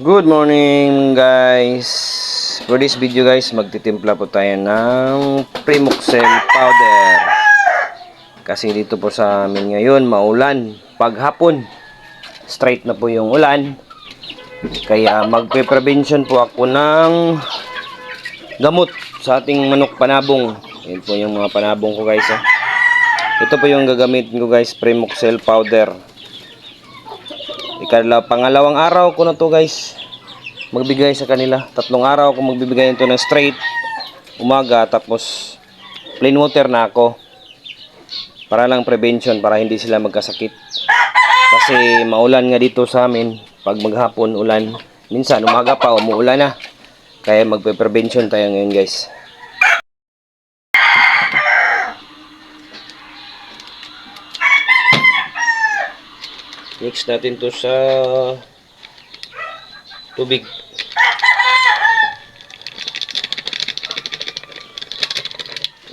Good morning guys. For this video guys Magtitimpla po tayo ng Primoxel powder. Kasi dito po sa amin ngayon Maulan. Paghapon Straight na po yung ulan. Kaya magpe-prevention po ako ng Gamot Sa ating manok panabong. Yan po yung mga panabong ko guys ah. Ito po yung gagamitin ko guys Primoxel powder Ikala, pangalawang araw ko na to guys magbigay sa kanila. Tatlong araw ako magbibigay nito ng straight umaga tapos plain water na ako. Para lang prevention para hindi sila magkasakit. Kasi maulan nga dito sa amin pag maghapon ulan. Minsan umaga pa umuulan na. Kaya magpe-prevention tayo ngayon guys. Mix natin to sa tubig.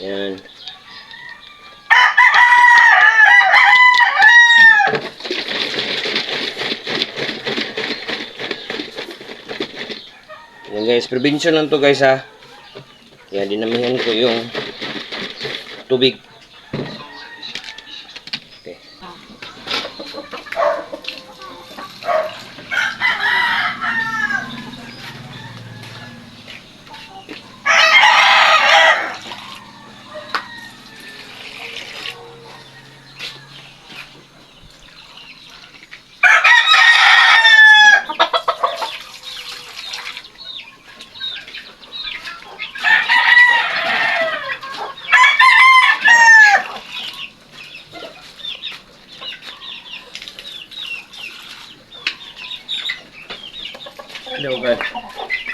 Yan. Yan guys, prevention lang to guys ha. Yan, dinamihan ko yung tubig. Bye.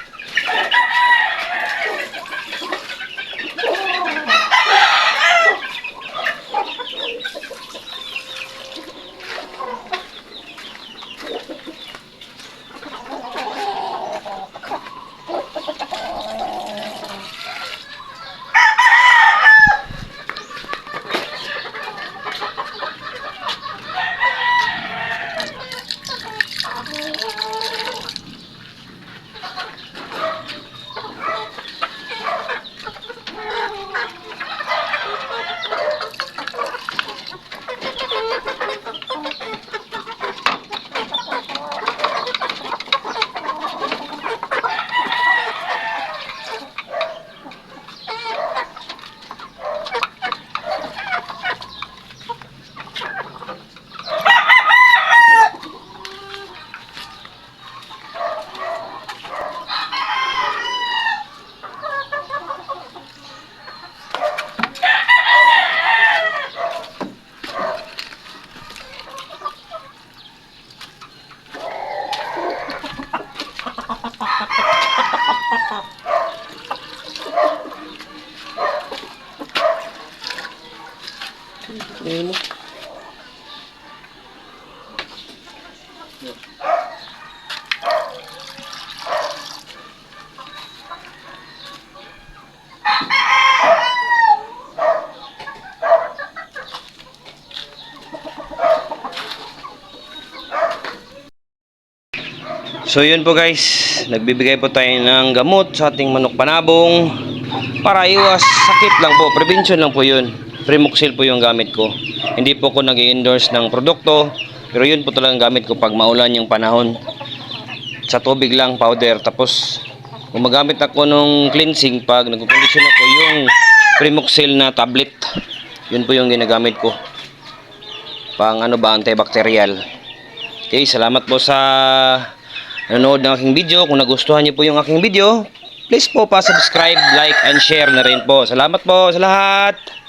Mo. So yun po guys, nagbibigay po tayo ng gamot sa ating manok panabong para iwas sakit lang po, prevention lang po yun. Primoxil po yung gamit ko. Hindi po ako nag endorse ng produkto, pero yun po talagang gamit ko pag maulan yung panahon. Sa tubig lang, powder. Tapos, gumagamit ako nung cleansing pag nagkukondisyon ako yung Primoxil na tablet. Yun po yung ginagamit ko. Pang ano ba, antibacterial. Okay, salamat po sa nanonood ng aking video. Kung nagustuhan niyo po yung aking video, please po pa-subscribe, like, and share na rin po. Salamat po sa lahat!